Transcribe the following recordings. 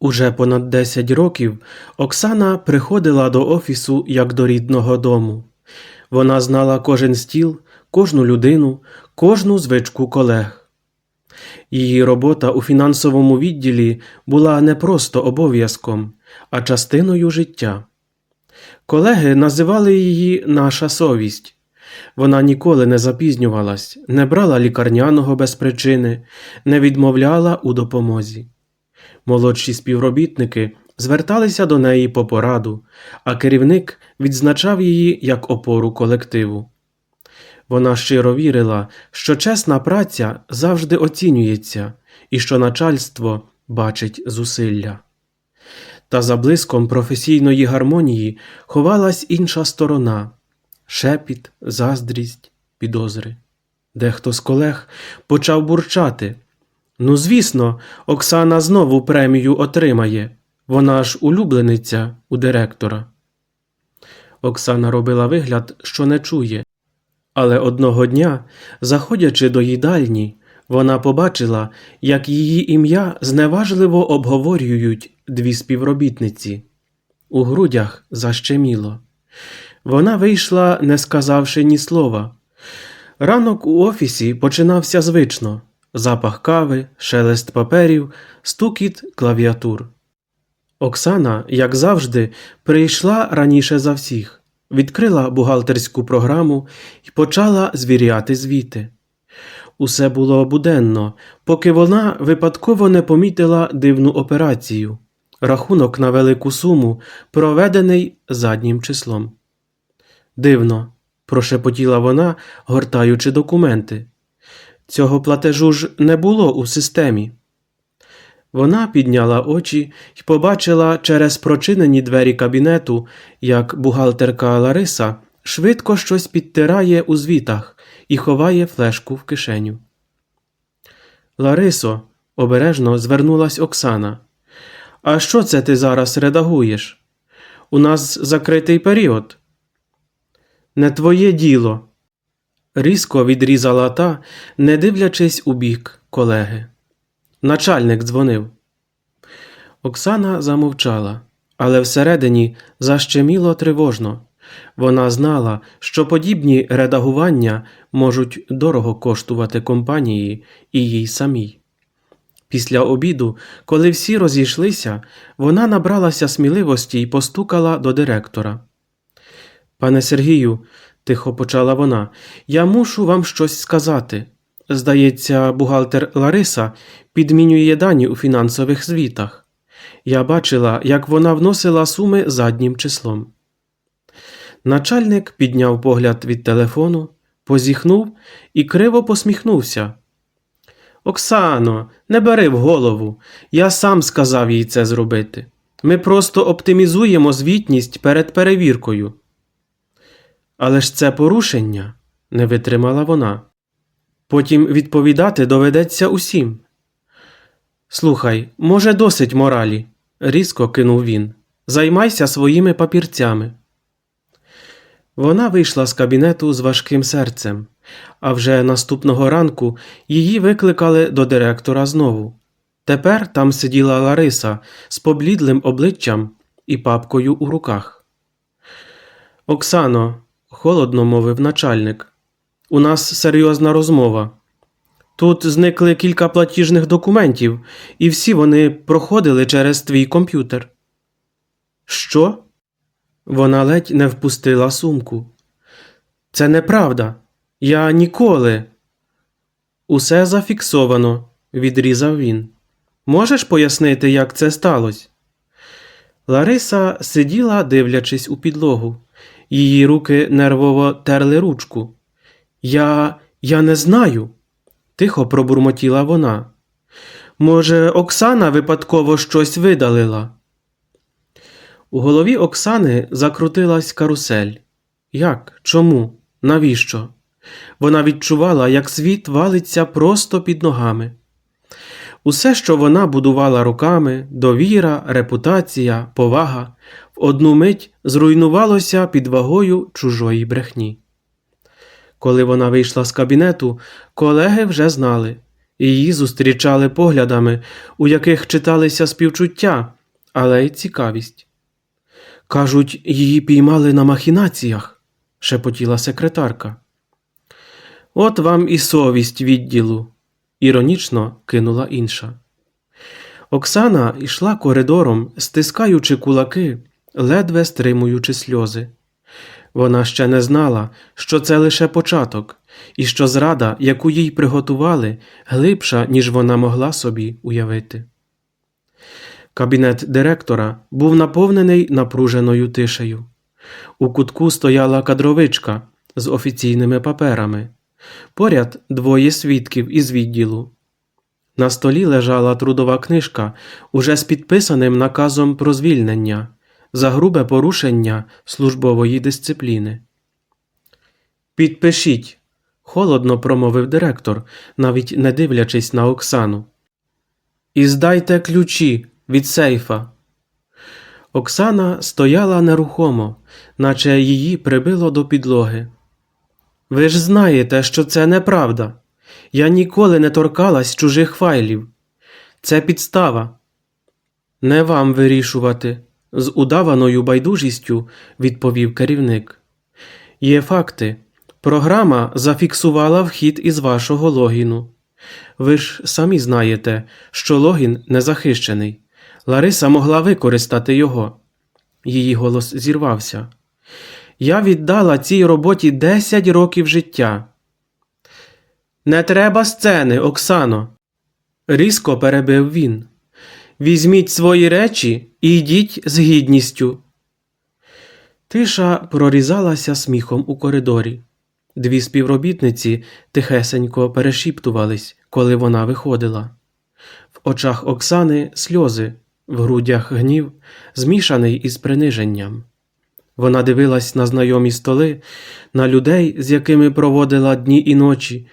Уже понад 10 років Оксана приходила до офісу як до рідного дому. Вона знала кожен стіл, кожну людину, кожну звичку колег. Її робота у фінансовому відділі була не просто обов'язком, а частиною життя. Колеги називали її наша совість. Вона ніколи не запізнювалась, не брала лікарняного без причини, не відмовляла у допомозі. Молодші співробітники зверталися до неї по пораду, а керівник відзначав її як опору колективу. Вона щиро вірила, що чесна праця завжди оцінюється і що начальство бачить зусилля. Та за блиском професійної гармонії ховалась інша сторона шепіт, заздрість, підозри. Дехто з колег почав бурчати. Ну, звісно, Оксана знову премію отримає. Вона ж улюблениця у директора. Оксана робила вигляд, що не чує. Але одного дня, заходячи до їдальні, вона побачила, як її ім'я зневажливо обговорюють дві співробітниці. У грудях защеміло. Вона вийшла, не сказавши ні слова. Ранок у офісі починався звично запах кави, шелест паперів, стукіт клавіатур. Оксана, як завжди, прийшла раніше за всіх, відкрила бухгалтерську програму і почала звіряти звіти. Усе було буденно, поки вона випадково не помітила дивну операцію рахунок на велику суму, проведений заднім числом. Дивно, прошепотіла вона, гортаючи документи. Цього платежу ж не було у системі. Вона підняла очі і побачила через прочинені двері кабінету, як бухгалтерка Лариса швидко щось підтирає у звітах і ховає флешку в кишеню. Ларисо, обережно звернулась Оксана. А що це ти зараз редагуєш? У нас закритий період. Не твоє діло. Різко відрізала та, не дивлячись у бік колеги. Начальник дзвонив. Оксана замовчала, але всередині защеміло тривожно. Вона знала, що подібні редагування можуть дорого коштувати компанії і їй самій. Після обіду, коли всі розійшлися, вона набралася сміливості і постукала до директора. Пане Сергію, тихо почала вона, я мушу вам щось сказати. Здається, бухгалтер Лариса підмінює дані у фінансових звітах. Я бачила, як вона вносила суми заднім числом. Начальник підняв погляд від телефону, позіхнув і криво посміхнувся. Оксано, не бери в голову. Я сам сказав їй це зробити. Ми просто оптимізуємо звітність перед перевіркою. Але ж це порушення, не витримала вона. Потім відповідати доведеться усім. Слухай, може, досить моралі, різко кинув він. Займайся своїми папірцями. Вона вийшла з кабінету з важким серцем, а вже наступного ранку її викликали до директора знову. Тепер там сиділа Лариса з поблідлим обличчям і папкою у руках. Оксано, холодно мовив начальник, у нас серйозна розмова. Тут зникли кілька платіжних документів, і всі вони проходили через твій комп'ютер. Що? Вона ледь не впустила сумку. Це неправда. Я ніколи. Усе зафіксовано, відрізав він. Можеш пояснити, як це сталося? Лариса сиділа, дивлячись у підлогу. Її руки нервово терли ручку. Я. я не знаю, тихо пробурмотіла вона. Може, Оксана випадково щось видалила? У голові Оксани закрутилась карусель. Як? Чому? Навіщо? Вона відчувала, як світ валиться просто під ногами. Усе, що вона будувала руками, довіра, репутація, повага, одну мить зруйнувалося під вагою чужої брехні. Коли вона вийшла з кабінету, колеги вже знали Її зустрічали поглядами, у яких читалися співчуття, але й цікавість. Кажуть, її піймали на махінаціях, шепотіла секретарка. От вам і совість відділу, іронічно кинула інша. Оксана йшла коридором, стискаючи кулаки, ледве стримуючи сльози. Вона ще не знала, що це лише початок, і що зрада, яку їй приготували, глибша, ніж вона могла собі уявити. Кабінет директора був наповнений напруженою тишею. У кутку стояла кадровичка з офіційними паперами. Поряд двоє свідків із відділу. На столі лежала трудова книжка уже з підписаним наказом про звільнення за грубе порушення службової дисципліни. Підпишіть, холодно промовив директор, навіть не дивлячись на Оксану. І здайте ключі від сейфа. Оксана стояла нерухомо, наче її прибило до підлоги. Ви ж знаєте, що це неправда. Я ніколи не торкалась чужих файлів. Це підстава. Не вам вирішувати, з удаваною байдужістю відповів керівник. Є факти. Програма зафіксувала вхід із вашого логіну. Ви ж самі знаєте, що логін не захищений. Лариса могла використати його. Її голос зірвався. Я віддала цій роботі 10 років життя. Не треба сцени, Оксано. Різко перебив він. Візьміть свої речі і йдіть з гідністю. Тиша прорізалася сміхом у коридорі. Дві співробітниці тихесенько перешіптувались, коли вона виходила. В очах Оксани сльози, в грудях гнів, змішаний із приниженням. Вона дивилась на знайомі столи, на людей, з якими проводила дні і ночі,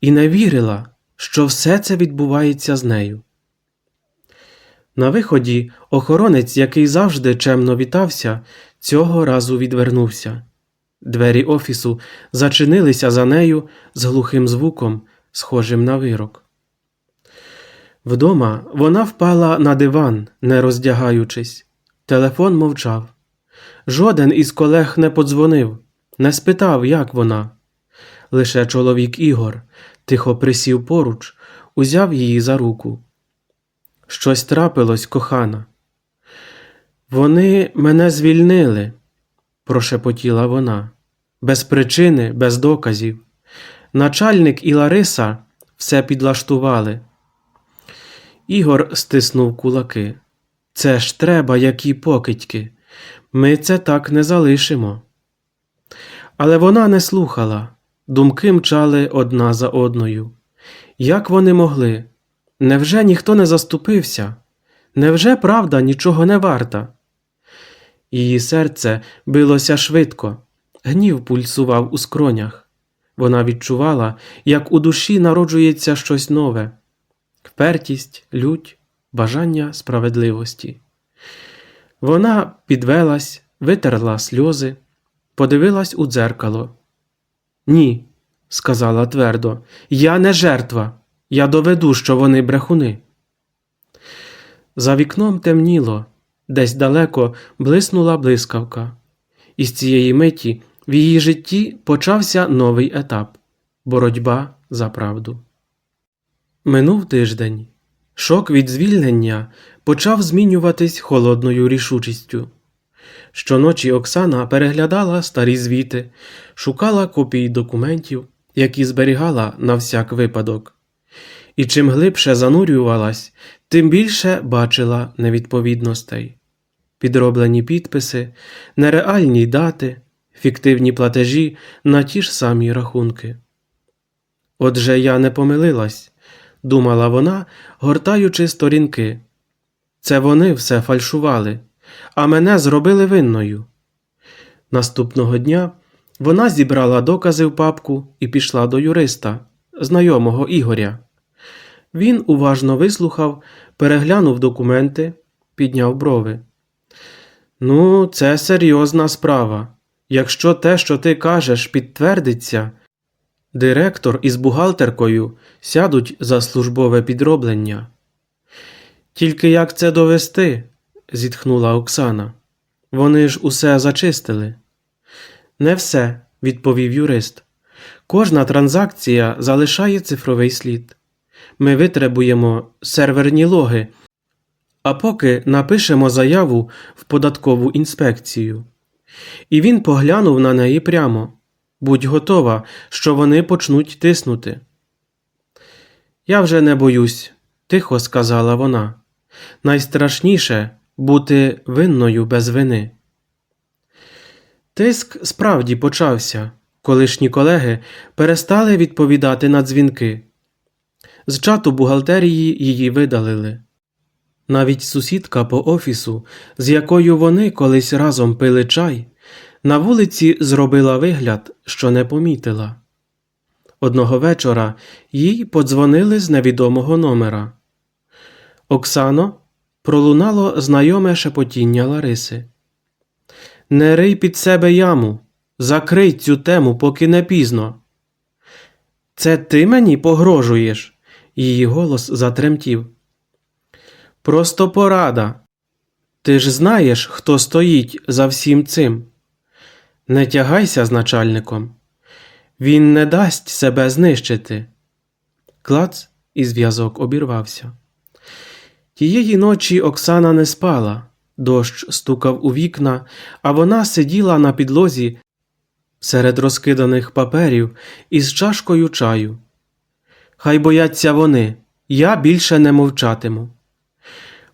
і не вірила, що все це відбувається з нею. На виході охоронець, який завжди чемно вітався, цього разу відвернувся. Двері офісу зачинилися за нею з глухим звуком, схожим на вирок. Вдома вона впала на диван, не роздягаючись. Телефон мовчав. Жоден із колег не подзвонив, не спитав, як вона. Лише чоловік Ігор тихо присів поруч, узяв її за руку. Щось трапилось, кохана. Вони мене звільнили, прошепотіла вона, без причини, без доказів. Начальник і Лариса все підлаштували. Ігор стиснув кулаки. Це ж треба, які покидьки. Ми це так не залишимо. Але вона не слухала, думки мчали одна за одною. Як вони могли? Невже ніхто не заступився? Невже правда нічого не варта? Її серце билося швидко, гнів пульсував у скронях. Вона відчувала, як у душі народжується щось нове впертість, лють, бажання справедливості. Вона підвелась, витерла сльози, подивилась у дзеркало. Ні, сказала твердо, я не жертва. Я доведу, що вони брехуни. За вікном темніло, десь далеко блиснула блискавка, і з цієї миті в її житті почався новий етап боротьба за правду. Минув тиждень. Шок від звільнення почав змінюватись холодною рішучістю. Щоночі Оксана переглядала старі звіти, шукала копії документів, які зберігала на всяк випадок. І чим глибше занурювалась, тим більше бачила невідповідностей, підроблені підписи, нереальні дати, фіктивні платежі на ті ж самі рахунки. Отже, я не помилилась, думала вона, гортаючи сторінки. Це вони все фальшували, а мене зробили винною. Наступного дня вона зібрала докази в папку і пішла до юриста, знайомого Ігоря. Він уважно вислухав, переглянув документи, підняв брови. Ну, це серйозна справа. Якщо те, що ти кажеш, підтвердиться, Директор із бухгалтеркою сядуть за службове підроблення. Тільки як це довести? зітхнула Оксана. Вони ж усе зачистили. Не все, відповів юрист. Кожна транзакція залишає цифровий слід. Ми витребуємо серверні логи, а поки напишемо заяву в податкову інспекцію. І він поглянув на неї прямо. Будь готова, що вони почнуть тиснути. Я вже не боюсь, тихо сказала вона. Найстрашніше бути винною без вини. Тиск справді почався. Колишні колеги перестали відповідати на дзвінки. З чату бухгалтерії її видалили. Навіть сусідка по офісу, з якою вони колись разом пили чай, на вулиці зробила вигляд, що не помітила. Одного вечора їй подзвонили з невідомого номера. Оксано, пролунало знайоме шепотіння Лариси. Не рий під себе яму, закрий цю тему, поки не пізно. Це ти мені погрожуєш? Її голос затремтів. Просто порада. Ти ж знаєш, хто стоїть за всім цим. Не тягайся з начальником. Він не дасть себе знищити. Клац і зв'язок обірвався. Тієї ночі Оксана не спала, дощ стукав у вікна, а вона сиділа на підлозі серед розкиданих паперів із чашкою чаю. Хай бояться вони, я більше не мовчатиму.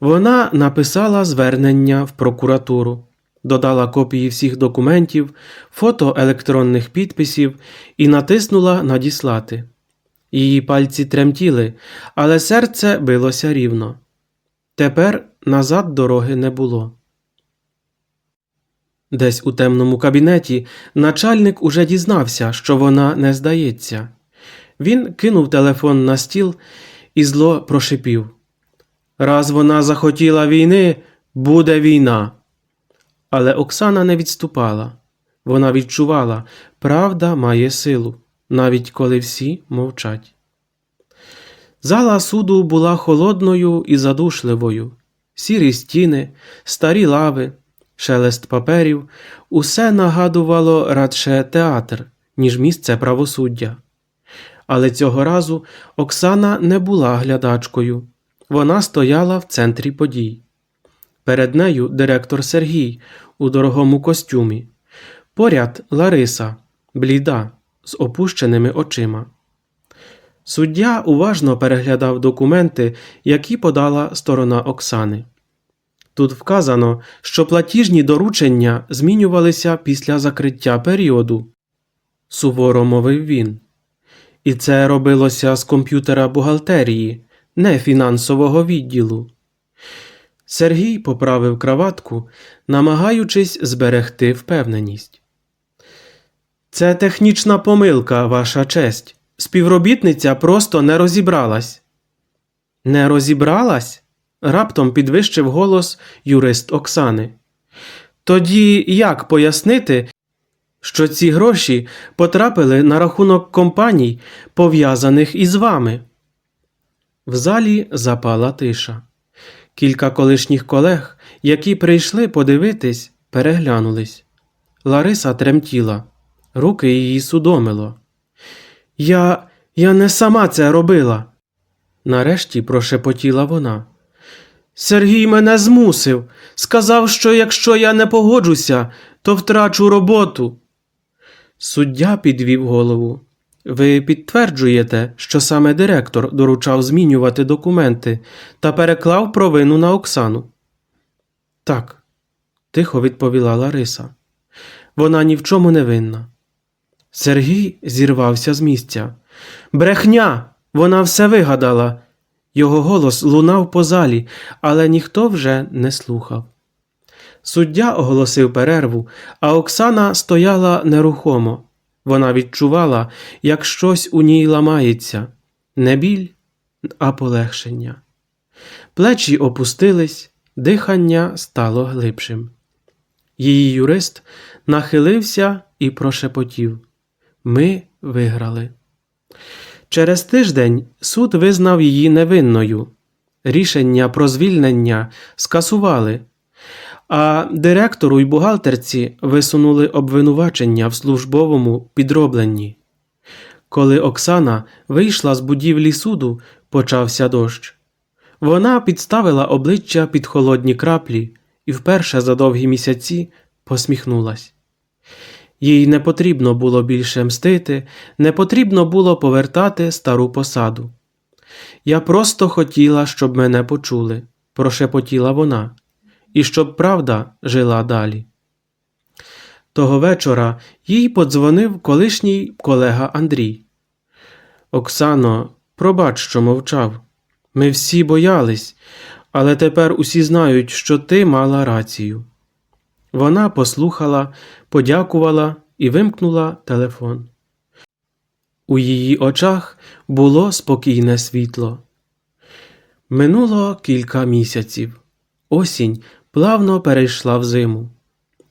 Вона написала звернення в прокуратуру, додала копії всіх документів, фото електронних підписів і натиснула Надіслати. Її пальці тремтіли, але серце билося рівно. Тепер назад дороги не було. Десь у темному кабінеті начальник уже дізнався, що вона не здається. Він кинув телефон на стіл і зло прошипів. Раз вона захотіла війни, буде війна. Але Оксана не відступала. Вона відчувала, правда має силу, навіть коли всі мовчать. Зала суду була холодною і задушливою. Сірі стіни, старі лави, шелест паперів усе нагадувало радше театр, ніж місце правосуддя. Але цього разу Оксана не була глядачкою. Вона стояла в центрі подій. Перед нею директор Сергій у дорогому костюмі. Поряд Лариса, бліда, з опущеними очима. Суддя уважно переглядав документи, які подала сторона Оксани. Тут вказано, що платіжні доручення змінювалися після закриття періоду, суворо мовив він. І це робилося з комп'ютера бухгалтерії, не фінансового відділу. Сергій поправив краватку, намагаючись зберегти впевненість. Це технічна помилка, ваша честь. Співробітниця просто не розібралась. Не розібралась? раптом підвищив голос юрист Оксани. Тоді як пояснити, що ці гроші потрапили на рахунок компаній, пов'язаних із вами? В залі запала тиша. Кілька колишніх колег, які прийшли подивитись, переглянулись. Лариса тремтіла, руки її судомило. Я. я не сама це робила. Нарешті прошепотіла вона. Сергій мене змусив. Сказав, що якщо я не погоджуся, то втрачу роботу. Суддя підвів голову. Ви підтверджуєте, що саме директор доручав змінювати документи та переклав провину на Оксану? Так, тихо відповіла Лариса. Вона ні в чому не винна. Сергій зірвався з місця. Брехня! Вона все вигадала. Його голос лунав по залі, але ніхто вже не слухав. Суддя оголосив перерву, а Оксана стояла нерухомо. Вона відчувала, як щось у ній ламається не біль, а полегшення. Плечі опустились, дихання стало глибшим. Її юрист нахилився і прошепотів Ми виграли. Через тиждень суд визнав її невинною. Рішення про звільнення скасували, а директору й бухгалтерці висунули обвинувачення в службовому підробленні. Коли Оксана вийшла з будівлі суду, почався дощ. Вона підставила обличчя під холодні краплі і вперше за довгі місяці посміхнулась. Їй не потрібно було більше мстити, не потрібно було повертати стару посаду. Я просто хотіла, щоб мене почули, прошепотіла вона, і щоб правда жила далі. Того вечора їй подзвонив колишній колега Андрій. Оксано, пробач, що мовчав. Ми всі боялись, але тепер усі знають, що ти мала рацію. Вона послухала, подякувала і вимкнула телефон. У її очах було спокійне світло. Минуло кілька місяців. Осінь плавно перейшла в зиму,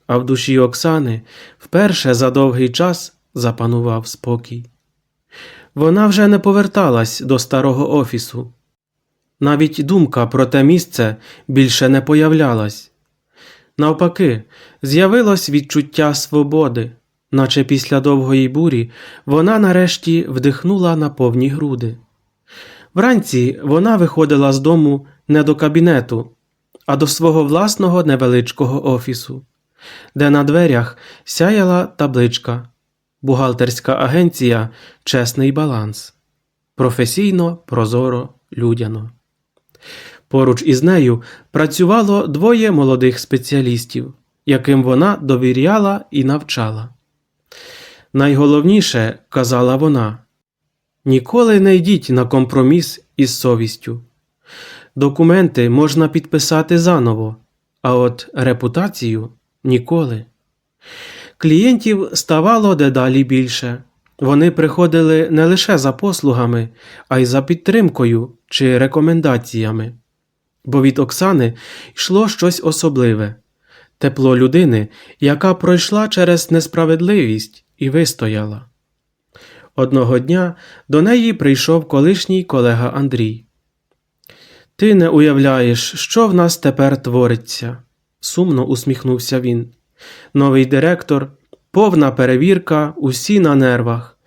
а в душі Оксани вперше за довгий час запанував спокій. Вона вже не поверталась до старого офісу. Навіть думка про те місце більше не появлялась. Навпаки, з'явилось відчуття свободи, наче після довгої бурі вона нарешті вдихнула на повні груди. Вранці вона виходила з дому не до кабінету, а до свого власного невеличкого офісу, де на дверях сяяла табличка Бухгалтерська агенція Чесний баланс. Професійно, прозоро, людяно. Поруч із нею працювало двоє молодих спеціалістів, яким вона довіряла і навчала. Найголовніше, казала вона, ніколи не йдіть на компроміс із совістю. Документи можна підписати заново, а от репутацію ніколи. Клієнтів ставало дедалі більше. Вони приходили не лише за послугами, а й за підтримкою чи рекомендаціями. Бо від Оксани йшло щось особливе тепло людини, яка пройшла через несправедливість і вистояла. Одного дня до неї прийшов колишній колега Андрій. Ти не уявляєш, що в нас тепер твориться, сумно усміхнувся він. Новий директор, повна перевірка, усі на нервах.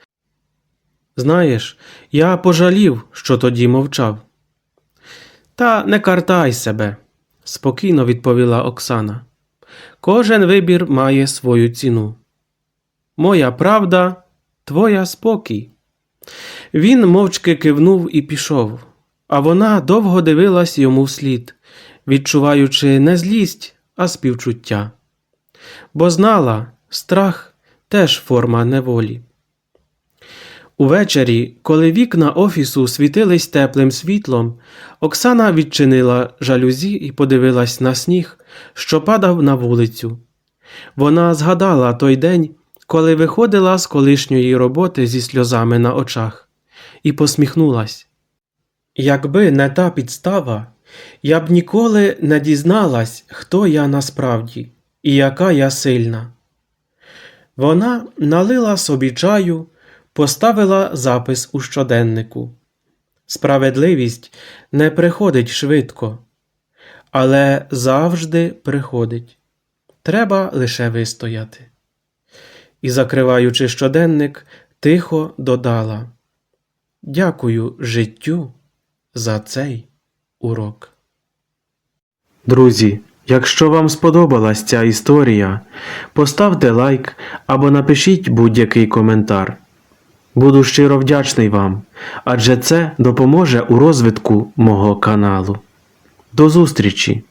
Знаєш, я пожалів, що тоді мовчав. Та не картай себе, спокійно відповіла Оксана. Кожен вибір має свою ціну. Моя правда, твоя спокій. Він мовчки кивнув і пішов, а вона довго дивилась йому вслід, відчуваючи не злість, а співчуття. Бо знала, страх теж форма неволі. Увечері, коли вікна офісу світились теплим світлом, Оксана відчинила жалюзі і подивилась на сніг, що падав на вулицю. Вона згадала той день, коли виходила з колишньої роботи зі сльозами на очах, і посміхнулась. Якби не та підстава, я б ніколи не дізналась, хто я насправді і яка я сильна. Вона налила собі чаю, поставила запис у щоденнику. Справедливість не приходить швидко, але завжди приходить. Треба лише вистояти. І, закриваючи щоденник, тихо додала Дякую життю за цей урок. Друзі, якщо вам сподобалась ця історія, поставте лайк або напишіть будь-який коментар. Буду щиро вдячний вам, адже це допоможе у розвитку мого каналу. До зустрічі!